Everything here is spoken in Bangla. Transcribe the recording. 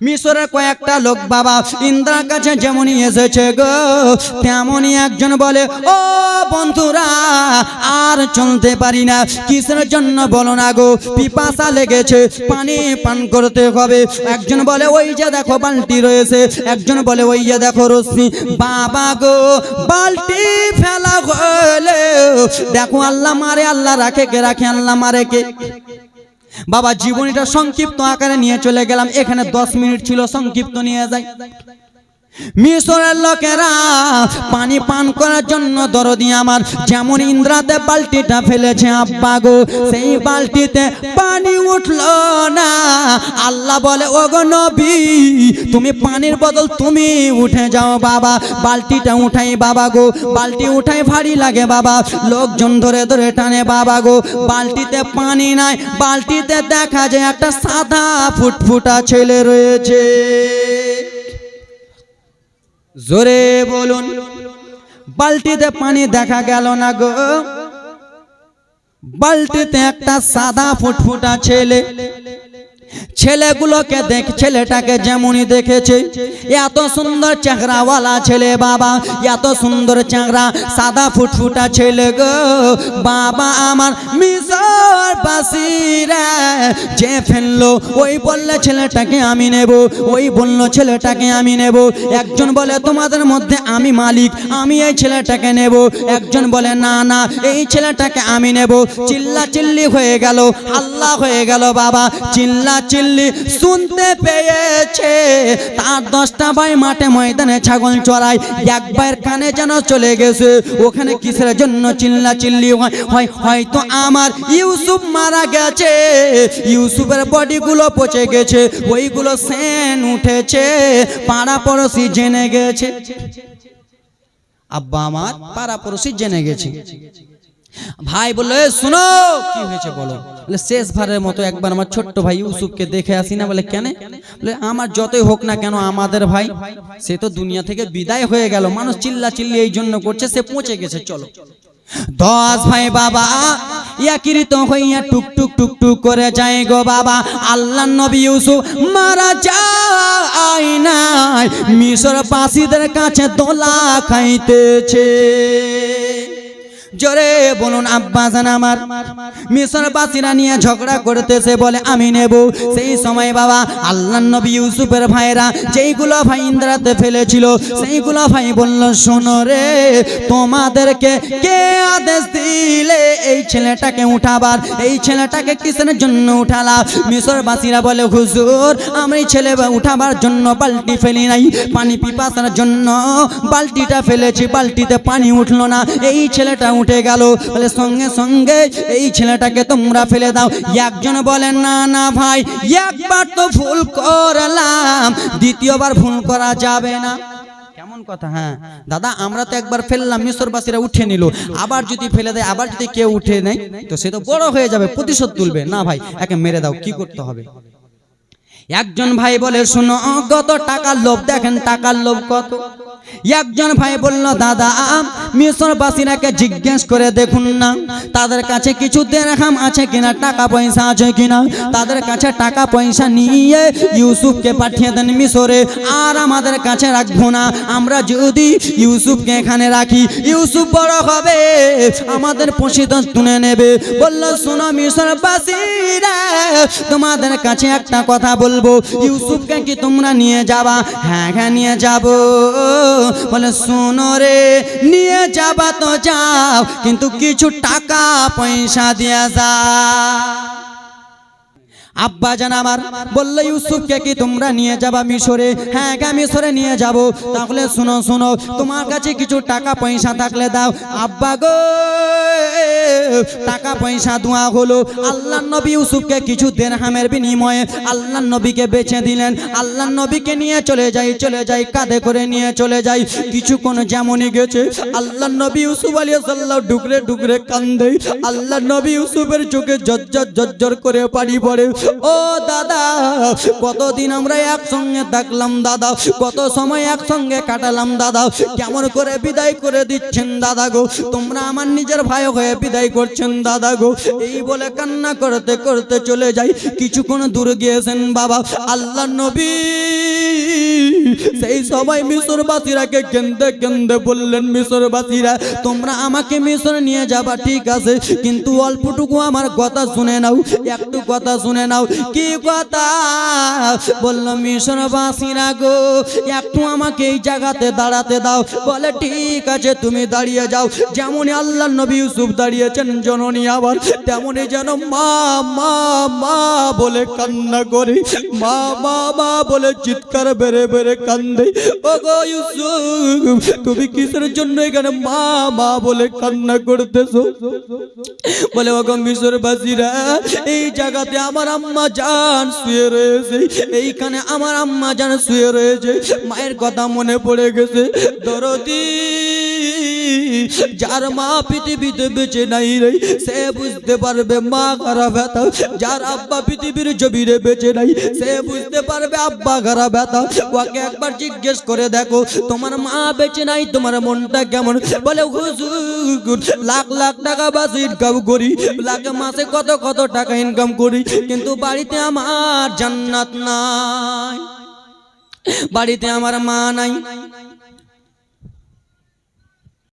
মিশরের কয়েকটা লোক বাবা ইন্দ্রার কাছে যেমনই এসেছে গো, তেমনই একজন বলে, ও বন্ধুরা, আর চলতে পারি না। কিসের জন্য বলো না গো? পিপাসা লেগেছে, পানি পান করতে হবে। একজন বলে, ওই যে দেখো বালতি রয়েছে। একজন বলে, ওই যে দেখো রশ্মি। বাবা গো, বালতি ফেলা হলে। দেখো, আল্লাহ মারে, আল্লাহ রাখে, কে রাখে, আল্লাহ মারে কে? বাবা জীবনীটা সংক্ষিপ্ত আকারে নিয়ে চলে গেলাম। এখানে দশ মিনিট ছিল সংক্ষিপ্ত নিয়ে যাই। মিশরের লোকেরা পানি পান করার জন্য দরদি আমার, যেমন ইন্দ্রাতে বালতিটা ফেলেছে, আব্বা গো, সেই বালতিতে পানি উঠল না। আল্লাহ বলে ও গো নবী, তুমি পানির বদল তুমি উঠে যাও বাবা, বালতিটা উঠাই বাবা গো, বালতি উঠাই ভারী লাগে বাবা, লোকজন ধরে ধরে টানে বাবা গো, বালতিতে পানি নাই, বালতিতে দেখা যায় একটা সাদা ফুটফুটা ছেলে রয়েছে। জোরে বলুন বালতিতে পানি দেখা গেল না গো? বালতিতে একটা সাদা ফুটফুটা ছেলে ছেলেগুলোকে দেখ, ছেলেটাকে যেমনই দেখেছে, এত সুন্দর চেহারাওয়ালা ছেলে বাবা, এত সুন্দর চেহারা, সাদা ফুটফুটা ছেলে গো। বাবা আমার মিশর বাসিরা যে ফেলল, ওই বললে ছেলেটাকে আমি নেব, ওই বলল ছেলেটাকে আমি নেব। একজন বলে, তোমাদের মধ্যে আমি মালিক, আমি এই ছেলেটাকে নেব। একজন বলে, না না, এই ছেলেটাকে আমি নেব। চিল্লা চিল্লি হয়ে গেল আল্লাহ হয়ে গেল বাবা চিল্লা চিল্লি শুনতে পেয়েছে। তার দশটা ভাই মাঠে ময়দানে ছাগল চড়ায়। এক ভাইয়ের কানে যেন চলে গেছে। ওখানে কিসের জন্য চিল্লা চিল্লি হয়, হয়তো আমার ইউসুফ মারা গেছে। ইউসুফের বডিগুলো পচে গেছে। ওইগুলো সেন উঠেছে। পাড়া পড়োশি জেনে গেছে। আব্বা আমার পাড়া পড়োশি জেনে গেছে। ভাই বলল "এ, শুনো। কি হয়েছে বলো? বলে শেষ ভারের মতো একবার আমার ছোট্ট ভাই ইউসুফকে দেখে আসি না? বলে কেন? বলে আমার যতই হোক না কেন আমাদের ভাই সে তো দুনিয়া থেকে বিদায় হয়ে গেল। মানুষ চিল্লা চিল্লি এই জন্য করছে সে পৌঁছে গেছে চলো। দশ ভাই বাবা ইয়াকিরিত হইয়া টুক টুক টুক টুক করে যায় গো বাবা। আল্লাহ নবী ইউসুফ মারা যায় নাই। মিশর পাশিদের কাছে দোলা খাইতেছে। জোরে বলুন আব্বাসান আমার। মিশর বাসিরা নিয়ে ঝগড়া করতেছে বলে আমি নেব। সেই সময় বাবা আল্লাহ নবী ইউসুফের ভাইরা যেইগুলো ভাই ইন্দ্রাতে ফেলেছিল, সেইগুলো ভাই বলল, শোনো রে, তোমাদেরকে কে আদেশ দিলে এই ছেলেটাকে উঠাবার? এই ছেলেটাকে কিসের জন্য উঠালা? মিশর বাসিরা বলে, হুজুর আমি ছেলে উঠাবার জন্য বালতি ফেলি নাই। পানি পিপাসার জন্য বালতিটা ফেলেছি, বালতিতে পানি উঠল না। এই ছেলেটা উঠে গেল। বলে, সঙ্গে সঙ্গে এই ছেলেটাকে তোমরা ফেলে দাও। একজন বলেন না না ভাই, একবার তো ভুল করলাম, দ্বিতীয়বার ভুল করা যাবে না। কেমন কথা হ্যাঁ? দাদা, আমরা তো একবার ফেললাম, মিশরবাসীরা উঠে নিল। আবার যদি ফেলে দেয়, আবার যদি কেউ উঠে নেয়, তো সে তো বড় হয়ে যাবে, প্রতিশোধ তুলবে। না ভাই, একে মেরে দাও, কি করতে হবে? একজন ভাই বলে, শুনো, কত টাকার লোভ, দেখেন টাকার লোভ কত। একজন ভাই বলল, দাদা মিশরবাসীরাকে জিজ্ঞেস করে দেখুন না, তাদের কাছে কিছু দেড়হাম আছে কিনা, টাকা পয়সা আছে কিনা? তাদের কাছে টাকা পয়সা নিয়ে ইউসুফকে পাঠিয়ে দেন মিশরে। আর আমাদের কাছে রাখব না, আমরা যদি ইউসুফকে এখানে রাখি, ইউসুফ বড় হবে, আমাদের পশিত তুলে নেবে। বলল, শোনো মিশর মিশরবাসীরা তোমাদের কাছে একটা কথা বলব, ইউসুফকে কি তোমরা নিয়ে যাবা? হ্যাঁ হ্যাঁ নিয়ে যাব। বলে, শোনো রে, নিয়ে যাবা তো যাও, কিন্তু কিছু টাকা পয়সা দিয়া যা আব্বা জান আমার বললে, ইউসুফকে কি তোমরা নিয়ে যাবা মিশরে? হ্যাঁ গা, মিশরে নিয়ে যাব। তাহলে শুনো শুনো, তোমার কাছে কিছু টাকা পয়সা থাকলে দাও। আব্বা গো টাকা পয়সা দোয়া হলো। আল্লাহ নবী ইউসুফকে কিছু দেড়হামের বিনিময়ে আল্লাহ নবীকে বেছে দিলেন। আল্লাহ নবীকে নিয়ে চলে যাই চলে যাই, কাঁধে করে নিয়ে চলে যাই। কিছুক্ষণ যেমনই গেছে আল্লাহ নবী ইউসুফ আলী সাল্লাহ ডুকরে ডুকরে কান্দে। আল্লাহ নবী ইউসুফের চোখে জজ্জর জজ্জর করে পানি পড়ে। ও দাদা, কতদিন আমরা একসঙ্গে থাকলাম দাদা? কত সময় একসঙ্গে কাটালাম দাদা? কেমন করে বিদায় করে দিচ্ছেন দাদা গো? তোমরা আমার নিজের ভাই হয়ে বিদায় করছেন দাদা গো। এই বলে কান্না করতে করতে চলে যাই। কিছুক্ষণ দূরে গিয়েছেন বাবা। আল্লাহ নবী। সেই সবাই মিশরবাসীরাকে কেন্দে কেন্দে বললেন, মিশরবাসীরা, তোমরা আমাকে মিশর নিয়ে যাবা, ঠিক আছে, কিন্তু অল্পটুকু আমার কথা শুনে নাও, একটু কথা শুনে নাও। কি কথা? বলল, মিশরবাসীরা গো, একটু আমাকে এই জায়গাতে দাঁড়াতে দাও। বলে, ঠিক আছে, তুমি দাঁড়িয়ে যাও। যেমনই আল্লাহ নবী ইউসুফ দাঁড়িয়েছেন, জননী আবার, তেমনই যেন মা মা মা বলে কান্না করে, মা মা মা বলে চিৎকার বেড়ে বেড়ে কান্দে। ও গো ইউসুফ, তুমি কিসের জন্য এখানে মা মা বলে কান্না করতেছো? বলে ও গো মিশরবাসীরা, এই জায়গাতে আমার আম্মা জান শুয়ে রয়েছে, এইখানে আমার আম্মা জান শুয়ে রয়েছে। মায়ের কথা মনে পড়ে গেছে। দরদি যার মা পৃথিবীতে বেঁচে নাই রে, সে বুঝতে পারবে মা খারা ব্যথা যার আব্বা পৃথিবীর জমিরে বেঁচে নাই, সে বুঝতে পারবে আব্বা খারা ব্যথা ওকে একবার জিজ্ঞেস করে দেখো, তোমার মা বেঁচে নাই, তোমার মনটা কেমন? বলে লাখ লাখ টাকা বাস ইনকাম করি, লাখ মাসে কত কত টাকা ইনকাম করি, কিন্তু বাড়িতে আমার জান্নাত নাই। বাড়িতে আমার মা নাই।